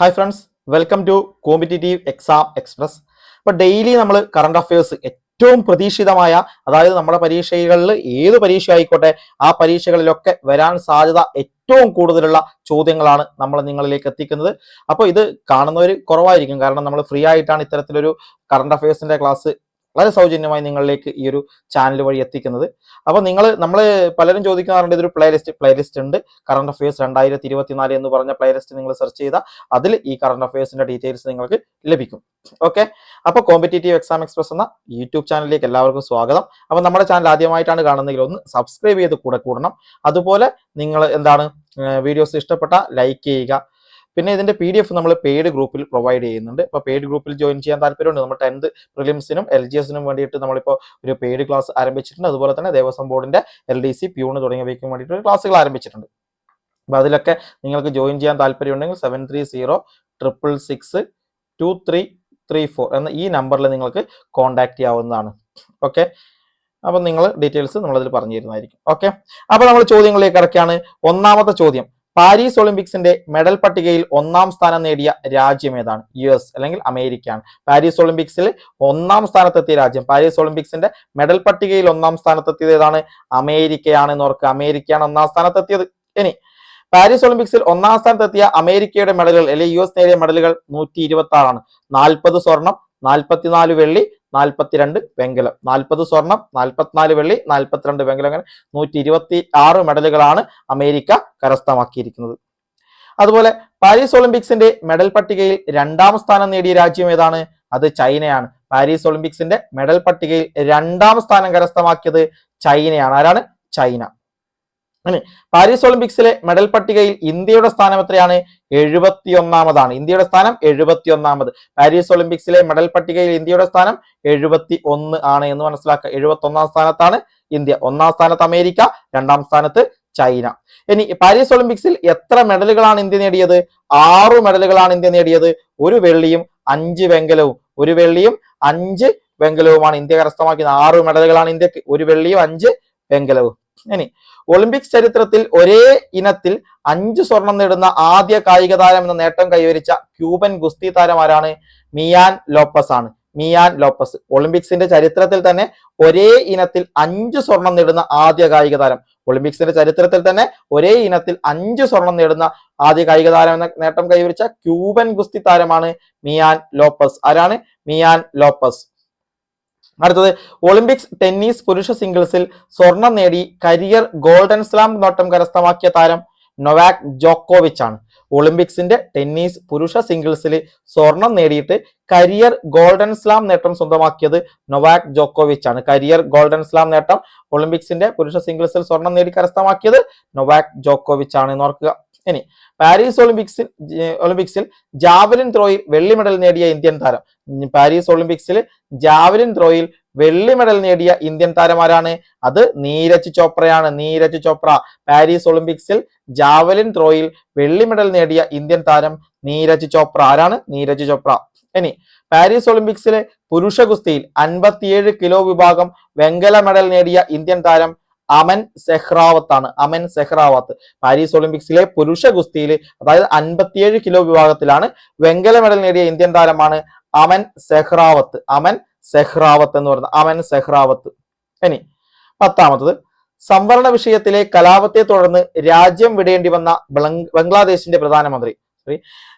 Hi friends welcome to competitive exam express അപ്പോൾ daily നമ്മൾ current affairs ഏറ്റവും പ്രതീക്ഷിതമായ അതായത് നമ്മുടെ പരീക്ഷകളിൽ ഏത് പരീക്ഷ ആയിക്കോട്ടെ ആ പരീക്ഷകളിലൊക്കെ വരാൻ സാധ്യത ഏറ്റവും കൂടുതലുള്ള ചോദ്യങ്ങളാണ് നമ്മൾ നിങ്ങളിലേക്ക് എത്തിക്കുന്നത്. അപ്പോൾ ഇത് കാണുന്നവർ കുറവായിരിക്കും. കാരണം നമ്മൾ ഫ്രീ ആയിട്ടാണ് ഇത്തരത്തിലൊരു കറണ്ട് അഫയേഴ്സിന്റെ ക്ലാസ് വളരെ സൗജന്യമായി നിങ്ങളിലേക്ക് ഈ ഒരു ചാനൽ വഴി എത്തിക്കുന്നത്. അപ്പോൾ നിങ്ങൾ നമ്മൾ പലരും ചോദിക്കാറുണ്ട് ഇതൊരു പ്ലേലിസ്റ്റ് പ്ലേലിസ്റ്റ് ഉണ്ട്. കറണ്ട് അഫയേഴ്സ് രണ്ടായിരത്തി ഇരുപത്തിനാല് എന്ന് പറഞ്ഞ പ്ലേലിസ്റ്റ് നിങ്ങൾ സെർച്ച് ചെയ്താൽ അതിൽ ഈ കറണ്ട് അഫയേഴ്സിന്റെ ഡീറ്റെയിൽസ് നിങ്ങൾക്ക് ലഭിക്കും. ഓക്കെ അപ്പോൾ കോമ്പറ്റേറ്റീവ് എക്സാം എക്സ്പ്രസ് എന്ന യൂട്യൂബ് ചാനലിലേക്ക് എല്ലാവർക്കും സ്വാഗതം. അപ്പോൾ നമ്മുടെ ചാനൽ ആദ്യമായിട്ടാണ് കാണുന്നതെങ്കിൽ ഒന്ന് സബ്സ്ക്രൈബ് ചെയ്ത് കൂടെ കൂടണം. അതുപോലെ നിങ്ങൾ എന്താണ് വീഡിയോസ് ഇഷ്ടപ്പെട്ട ലൈക്ക് ചെയ്യുക. പിന്നെ ഇതിന്റെ പി ഡി എഫ് നമ്മൾ പെയ്ഡ് ഗ്രൂപ്പിൽ പ്രൊവൈഡ് ചെയ്യുന്നുണ്ട്. അപ്പോൾ പെയ്ഡ് ഗ്രൂപ്പിൽ ജോയിൻ ചെയ്യാൻ താല്പര്യമുണ്ട്. നമ്മൾ ടെൻത്ത് പ്രിലിംസിനും എൽ ജി എസിനും വേണ്ടിയിട്ട് നമ്മളിപ്പോൾ ഒരു പെയ്ഡ് ക്ലാസ് ആരംഭിച്ചിട്ടുണ്ട്. അതുപോലെ തന്നെ ദേവസ്വം ബോർഡിന്റെ എൽ ഡി സി പ്യൂണ് തുടങ്ങിയവയ്ക്കും വേണ്ടിയിട്ട് ക്ലാസ്സുകൾ ആരംഭിച്ചിട്ടുണ്ട്. അപ്പോൾ അതിലൊക്കെ നിങ്ങൾക്ക് ജോയിൻ ചെയ്യാൻ താല്പര്യമുണ്ടെങ്കിൽ seven three zero triple six two three three four എന്ന ഈ നമ്പറിൽ നിങ്ങൾക്ക് കോൺടാക്ട് ചെയ്യാവുന്നതാണ്. ഓക്കെ അപ്പം നിങ്ങൾ ഡീറ്റെയിൽസ് നമ്മളതിൽ പറഞ്ഞു തരുന്നതായിരിക്കും ഓക്കെ അപ്പോൾ നമ്മൾ ചോദ്യങ്ങളിലേക്ക് ഇടയ്ക്കാണ് ഒന്നാമത്തെ ചോദ്യം. പാരീസ് ഒളിമ്പിക്സിന്റെ മെഡൽ പട്ടികയിൽ ഒന്നാം സ്ഥാനം നേടിയ രാജ്യം ഏതാണ്? യു എസ് അല്ലെങ്കിൽ അമേരിക്കയാണ്. പാരീസ് ഒളിമ്പിക്സിൽ ഒന്നാം സ്ഥാനത്തെത്തിയ രാജ്യം. പാരീസ് ഒളിമ്പിക്സിന്റെ മെഡൽ പട്ടികയിൽ ഒന്നാം സ്ഥാനത്തെത്തിയത് ഏതാണ്? അമേരിക്കയാണ് എന്ന് ഓർക്കുക അമേരിക്കയാണ് ഒന്നാം സ്ഥാനത്തെത്തിയത്. ഇനി പാരീസ് ഒളിമ്പിക്സിൽ ഒന്നാം സ്ഥാനത്തെത്തിയ അമേരിക്കയുടെ മെഡലുകൾ അല്ലെങ്കിൽ യു എസ് നേടിയ മെഡലുകൾ നൂറ്റി ഇരുപത്തി ആറാണ് നാൽപ്പത് സ്വർണം നാൽപ്പത്തിനാല് വെള്ളി നാൽപ്പത്തിരണ്ട് വെങ്കലം. നാൽപ്പത് സ്വർണം നാൽപ്പത്തിനാല് വെള്ളി നാൽപ്പത്തിരണ്ട് വെങ്കലം അങ്ങനെ നൂറ്റി ഇരുപത്തി ആറ് മെഡലുകളാണ് അമേരിക്ക കരസ്ഥമാക്കിയിരിക്കുന്നത്. അതുപോലെ പാരീസ് ഒളിമ്പിക്സിന്റെ മെഡൽ പട്ടികയിൽ രണ്ടാം സ്ഥാനം നേടിയ രാജ്യം ഏതാണ്? അത് ചൈനയാണ്. പാരീസ് ഒളിമ്പിക്സിന്റെ മെഡൽ പട്ടികയിൽ രണ്ടാം സ്ഥാനം കരസ്ഥമാക്കിയത് ചൈനയാണ്. ആരാണ്? ചൈന. പാരീസ് ഒളിമ്പിക്സിലെ മെഡൽ പട്ടികയിൽ ഇന്ത്യയുടെ സ്ഥാനം എത്രയാണ്? എഴുപത്തി ഒന്നാമതാണ് ഇന്ത്യയുടെ സ്ഥാനം എഴുപത്തി ഒന്നാമത് പാരീസ് ഒളിമ്പിക്സിലെ മെഡൽ പട്ടികയിൽ ഇന്ത്യയുടെ സ്ഥാനം എഴുപത്തി ഒന്ന് ആണ് എന്ന് മനസ്സിലാക്കുക. എഴുപത്തി ഒന്നാം സ്ഥാനത്താണ് ഇന്ത്യ. ഒന്നാം സ്ഥാനത്ത് അമേരിക്ക രണ്ടാം സ്ഥാനത്ത് ചൈന. ഇനി പാരീസ് ഒളിമ്പിക്സിൽ എത്ര മെഡലുകളാണ് ഇന്ത്യ നേടിയത്? ആറു മെഡലുകളാണ് ഇന്ത്യ നേടിയത്. ഒരു വെള്ളിയും അഞ്ച് വെങ്കലവും. ഒരു വെള്ളിയും അഞ്ച് വെങ്കലവുമാണ് ഇന്ത്യ കരസ്ഥമാക്കിയത്. ആറ് മെഡലുകളാണ് ഇന്ത്യയ്ക്ക്. ഒരു വെള്ളിയും അഞ്ച് വെങ്കലവും. ഇനി ഒളിമ്പിക്സ് ചരിത്രത്തിൽ ഒരേ ഇനത്തിൽ അഞ്ച് സ്വർണം നേടുന്ന ആദ്യ കായിക താരം എന്ന നേട്ടം കൈവരിച്ച ക്യൂബൻ ഗുസ്തി താരം ആരാണ് മിയാൻ ലോപ്പസ് ആണ്. മിയാൻ ലോപ്പസ്. ഒളിമ്പിക്സിന്റെ ചരിത്രത്തിൽ തന്നെ ഒരേ ഇനത്തിൽ അഞ്ച് സ്വർണം നേടുന്ന ആദ്യ കായിക താരം. ഒളിമ്പിക്സിന്റെ ചരിത്രത്തിൽ തന്നെ ഒരേ ഇനത്തിൽ അഞ്ച് സ്വർണം നേടുന്ന ആദ്യ കായിക താരം എന്ന നേട്ടം കൈവരിച്ച ക്യൂബൻ ഗുസ്തി താരമാണ് മിയാൻ ലോപ്പസ്. ആരാണ്? മിയാൻ ലോപ്പസ്. അടുത്തത് ഒളിമ്പിക്സ് ടെന്നീസ് പുരുഷ സിംഗിൾസിൽ സ്വർണം നേടി കരിയർ ഗോൾഡൻ സ്ലാം നോട്ടം കരസ്ഥമാക്കിയ താരം നൊവാക് ജോക്കോവിച്ച് ആണ് ഒളിമ്പിക്സിന്റെ ടെന്നീസ് പുരുഷ സിംഗിൾസിൽ സ്വർണം നേടിയിട്ട് കരിയർ ഗോൾഡൻ സ്ലാം നേട്ടം സ്വന്തമാക്കിയത് നൊവാക് ജോക്കോവിച്ച് ആണ് കരിയർ ഗോൾഡൻ സ്ലാം നേട്ടം ഒളിമ്പിക്സിന്റെ പുരുഷ സിംഗിൾസിൽ സ്വർണം നേടി കരസ്ഥമാക്കിയത് നൊവാക് ജോക്കോവിച്ച് ആണ് എന്ന് ഓർക്കുക. ഇനി പാരീസ് ഒളിമ്പിക്സിൽ ഒളിമ്പിക്സിൽ ജാവലിൻ ത്രോയിൽ വെള്ളി മെഡൽ നേടിയ ഇന്ത്യൻ താരം. പാരീസ് ഒളിമ്പിക്സിൽ ജാവലിൻ ത്രോയിൽ വെള്ളി മെഡൽ നേടിയ ഇന്ത്യൻ താരമാരാണ് അത്. നീരജ് ചോപ്രയാണ് നീരജ് ചോപ്ര. പാരീസ് ഒളിമ്പിക്സിൽ ജാവലിൻ ത്രോയിൽ വെള്ളി മെഡൽ നേടിയ ഇന്ത്യൻ താരം നീരജ് ചോപ്ര. ആരാണ്? നീരജ് ചോപ്ര. ഇനി പാരീസ് ഒളിമ്പിക്സിലെ പുരുഷ ഗുസ്തിയിൽ അൻപത്തിയേഴ് കിലോ വിഭാഗം വെങ്കല മെഡൽ നേടിയ ഇന്ത്യൻ താരം അമൻ സെഹ്റാവത്ത് ആണ് അമൻ സെഹ്റാവത്ത്. പാരീസ് ഒളിമ്പിക്സിലെ പുരുഷ ഗുസ്തിയിൽ അതായത് അൻപത്തിയേഴ് കിലോ വിഭാഗത്തിലാണ് വെങ്കല മെഡൽ നേടിയ ഇന്ത്യൻ താരമാണ് അമൻ സെഹ്റാവത്ത്. അമൻ സെഹ്റാവത്ത് എന്ന് പറയുന്നത്. അമൻ സെഹ്റാവത്ത്. ഇനി പത്താമത്തത്. സംവരണ വിഷയത്തിലെ കലാപത്തെ തുടർന്ന് രാജ്യം വിടേണ്ടി വന്ന ബംഗ്ലാദേശിന്റെ പ്രധാനമന്ത്രി.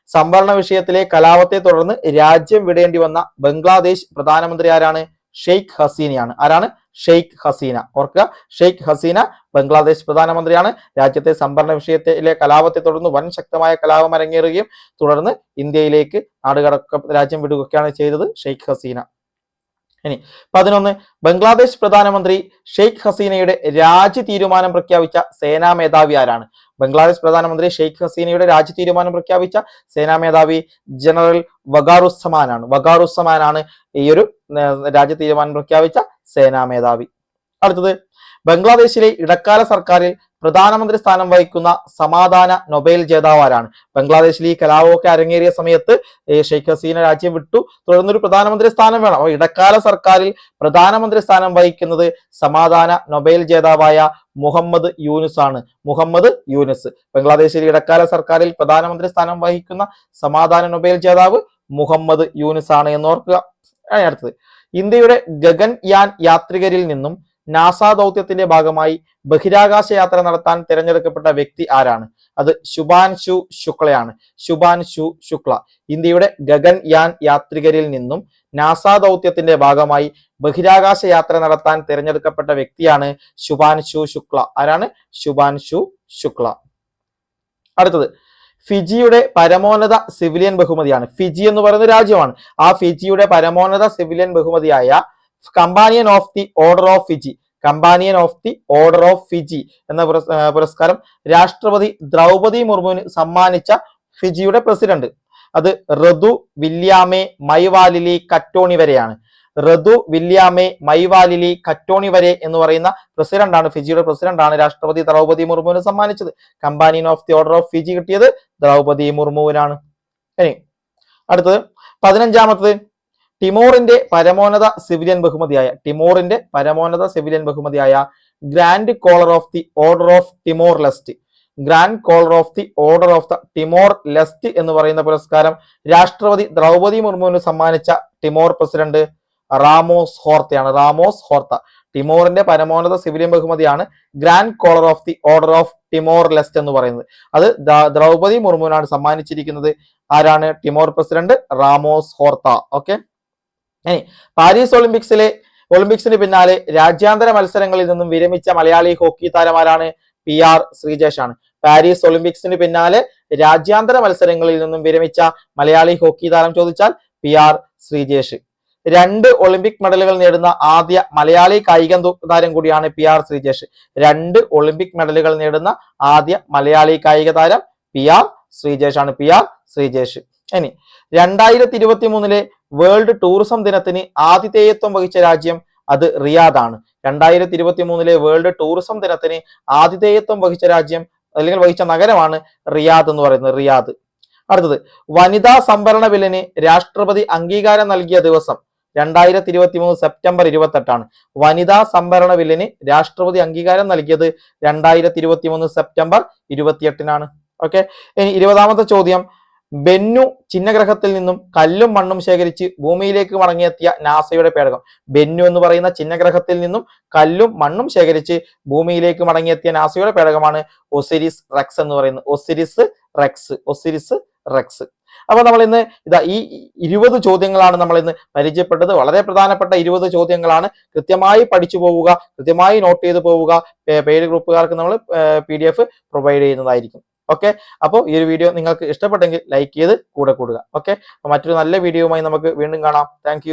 സംവരണ വിഷയത്തിലെ കലാപത്തെ തുടർന്ന് രാജ്യം വിടേണ്ടി വന്ന ബംഗ്ലാദേശ് പ്രധാനമന്ത്രി ആരാണ്? ഷെയ്ഖ് ഹസീനയാണ്. ആരാണ്? ഷെയ്ഖ് ഹസീന. ഓർക്കുക ഷെയ്ഖ് ഹസീന ബംഗ്ലാദേശ് പ്രധാനമന്ത്രിയാണ്. രാജ്യത്തെ സംഭരണ വിഷയത്തിലെ കലാപത്തെ തുടർന്ന് വൻ ശക്തമായ കലാപം അരങ്ങേറുകയും തുടർന്ന് ഇന്ത്യയിലേക്ക് നാടുകടക്ക രാജ്യം വിടുകയൊക്കെയാണ് ചെയ്തത് ഷെയ്ഖ് ഹസീന. ഇനി പതിനൊന്ന് ബംഗ്ലാദേശ് പ്രധാനമന്ത്രി ഷെയ്ഖ് ഹസീനയുടെ രാജി തീരുമാനം പ്രഖ്യാപിച്ച സേനാ മേധാവി ആരാണ്? ബംഗ്ലാദേശ് പ്രധാനമന്ത്രി ഷെയ്ഖ് ഹസീനയുടെ രാജി തീരുമാനം പ്രഖ്യാപിച്ച സേനാ മേധാവി ജനറൽ വഗാറുസമാനാണ് വഗാറുസമാനാണ് ഈ ഒരു രാജ്യ തീരുമാനം പ്രഖ്യാപിച്ച സേനാ മേധാവി. അടുത്തത് ബംഗ്ലാദേശിലെ ഇടക്കാല സർക്കാരിൽ പ്രധാനമന്ത്രി സ്ഥാനം വഹിക്കുന്ന സമാധാന നൊബേൽ ജേതാവ് ആരാണ്? ബംഗ്ലാദേശിൽ ഈ കലാപമൊക്കെ അരങ്ങേറിയ സമയത്ത് ഷെയ്ഖ് ഹസീന രാജ്യം വിട്ടു. തുടർന്നൊരു പ്രധാനമന്ത്രി സ്ഥാനം വേണം. അപ്പോൾ ഇടക്കാല സർക്കാരിൽ പ്രധാനമന്ത്രി സ്ഥാനം വഹിക്കുന്നത് സമാധാന നൊബേൽ ജേതാവായ മുഹമ്മദ് യൂനുസ് ആണ്. മുഹമ്മദ് യൂനുസ്. ബംഗ്ലാദേശിലെ ഇടക്കാല സർക്കാരിൽ പ്രധാനമന്ത്രി സ്ഥാനം വഹിക്കുന്ന സമാധാന നൊബേൽ ജേതാവ് മുഹമ്മദ് യൂനുസ് ആണ് എന്ന് ഓർക്കുക. അടുത്തത് ഇന്ത്യയുടെ ഗഗൻയാൻ യാത്രികരിൽ നിന്നും നാസ ദൗത്യത്തിന്റെ ഭാഗമായി ബഹിരാകാശ യാത്ര നടത്താൻ തിരഞ്ഞെടുക്കപ്പെട്ട വ്യക്തി ആരാണ്? അത് ശുഭാൻശു ശുക്ലയാണ്. ശുഭാൻശു ശുക്ല. ഇന്ത്യയുടെ ഗഗൻയാൻ യാത്രികരിൽ നിന്നും നാസ ദൗത്യത്തിന്റെ ഭാഗമായി ബഹിരാകാശ യാത്ര നടത്താൻ തിരഞ്ഞെടുക്കപ്പെട്ട വ്യക്തിയാണ് ശുഭാൻശു ശുക്ല. ആരാണ്? ശുഭാൻശു ശുക്ല. അടുത്തത്. ഫിജിയുടെ പരമോന്നത സിവിലിയൻ ബഹുമതിയാണ്. ഫിജി എന്ന് പറയുന്ന രാജ്യമാണ്. ആ ഫിജിയുടെ പരമോന്നത സിവിലിയൻ ബഹുമതിയായ companion of the order of Fiji companion of the order of Fiji എന്ന പുരസ്കാരം രാഷ്ട്രപതി ദ്രൗപതി മുർമുവിന് സമ്മാനിച്ച ഫിജിയുടെ പ്രസിഡന്റ്. അത് റതു വില്യാമേ മൈവാലിലി കറ്റോണി വരെയാണ്. റതു വില്യാമേ മൈവാലിലി കറ്റോണി വരെ എന്ന് പറയുന്ന പ്രസിഡന്റാണ് ഫിജിയുടെ പ്രസിഡന്റാണ് രാഷ്ട്രപതി ദ്രൗപദി മുർമുവിന് സമ്മാനിച്ചത്. Companion of the order of Fiji കിട്ടിയത് ദ്രൗപദി മുർമുവിനാണ്. ഇനി അടുത്തത് പതിനഞ്ചാമത്തത് ടിമോറിന്റെ പരമോന്നത സിവിലിയൻ ബഹുമതിയായ ടിമോറിന്റെ പരമോന്നത സിവിലിയൻ ബഹുമതിയായ grand collar of the order of Timor Leste grand collar of the order of the Timor Leste എന്ന് പറയുന്ന പുരസ്കാരം രാഷ്ട്രപതി ദ്രൗപതി മുർമുവിന് സമ്മാനിച്ച ടിമോർ പ്രസിഡന്റ് റാമോസ് ഹോർത്തയാണ് റാമോസ് ഹോർത്ത ടിമോറിന്റെ പരമോന്നത civilian ബഹുമതിയാണ് grand collar of the order of Timor Leste എന്ന് പറയുന്നത്. അത് ദ്രൗപതി മുർമുവിനാണ് സമ്മാനിച്ചിരിക്കുന്നത്. ആരാണ്? Timor president Ramos Horta okay ഇനി പാരീസ് ഒളിമ്പിക്സിലെ ഒളിമ്പിക്സിന് പിന്നാലെ രാജ്യാന്തര മത്സരങ്ങളിൽ നിന്നും വിരമിച്ച മലയാളി ഹോക്കി താരമാരാണ് പി ആർ ശ്രീജേഷാണ്. പാരീസ് ഒളിമ്പിക്സിന് പിന്നാലെ രാജ്യാന്തര മത്സരങ്ങളിൽ നിന്നും വിരമിച്ച മലയാളി ഹോക്കി താരം ചോദിച്ചാൽ പി ആർ ശ്രീജേഷ്. രണ്ട് ഒളിമ്പിക് മെഡലുകൾ നേടുന്ന ആദ്യ മലയാളി കായിക താരം കൂടിയാണ് പി ആർ ശ്രീജേഷ്. രണ്ട് ഒളിമ്പിക് മെഡലുകൾ നേടുന്ന ആദ്യ മലയാളി കായിക താരം പി ആർ ശ്രീജേഷ് ആണ് പി ആർ ശ്രീജേഷ്. ഇനി രണ്ടായിരത്തി ഇരുപത്തി മൂന്നിലെ വേൾഡ് ടൂറിസം ദിനത്തിന് ആതിഥേയത്വം വഹിച്ച രാജ്യം അത് റിയാദാണ്. രണ്ടായിരത്തി ഇരുപത്തി മൂന്നിലെ വേൾഡ് ടൂറിസം ദിനത്തിന് ആതിഥേയത്വം വഹിച്ച രാജ്യം അല്ലെങ്കിൽ വഹിച്ച നഗരമാണ് റിയാദ് എന്ന് പറയുന്നത് റിയാദ്. അടുത്തത് വനിതാ സംവരണ ബില്ലിന് രാഷ്ട്രപതി അംഗീകാരം നൽകിയ ദിവസം രണ്ടായിരത്തി ഇരുപത്തി മൂന്ന് സെപ്റ്റംബർ ഇരുപത്തെട്ടാണ്. വനിതാ സംവരണ ബില്ലിന് രാഷ്ട്രപതി അംഗീകാരം നൽകിയത് രണ്ടായിരത്തി ഇരുപത്തി മൂന്ന് സെപ്റ്റംബർ ഇരുപത്തിയെട്ടിനാണ്. ഓക്കെ ഇനി ഇരുപതാമത്തെ ചോദ്യം. ബെന്നു ചിഹ്നഗ്രഹത്തിൽ നിന്നും കല്ലും മണ്ണും ശേഖരിച്ച് ഭൂമിയിലേക്ക് മടങ്ങിയെത്തിയ നാസയുടെ പേടകം. ബെന്നു എന്ന് പറയുന്ന ചിഹ്നഗ്രഹത്തിൽ നിന്നും കല്ലും മണ്ണും ശേഖരിച്ച് ഭൂമിയിലേക്ക് മടങ്ങിയെത്തിയ നാസയുടെ പേടകമാണ് ഒസിരിസ് റെക്സ് എന്ന് പറയുന്നത്. Osiris Rex Osiris Rex. അപ്പൊ നമ്മൾ ഇന്ന് ഇതാ ഈ ഇരുപത് ചോദ്യങ്ങളാണ് നമ്മൾ ഇന്ന് പരിചയപ്പെട്ടത്. വളരെ പ്രധാനപ്പെട്ട ഇരുപത് ചോദ്യങ്ങളാണ്. കൃത്യമായി പഠിച്ചു പോവുക കൃത്യമായി നോട്ട് ചെയ്തു പോവുക പേര് ഗ്രൂപ്പുകാർക്ക് നമ്മൾ പി പ്രൊവൈഡ് ചെയ്യുന്നതായിരിക്കും. ഓക്കെ? അപ്പോൾ ഈ ഒരു വീഡിയോ നിങ്ങൾക്ക് ഇഷ്ടപ്പെട്ടെങ്കിൽ ലൈക്ക് ചെയ്ത് കൂടെ കൂടുക. ഓക്കെ? മറ്റൊരു നല്ല വീഡിയോയുമായി നമുക്ക് വീണ്ടും കാണാം. താങ്ക്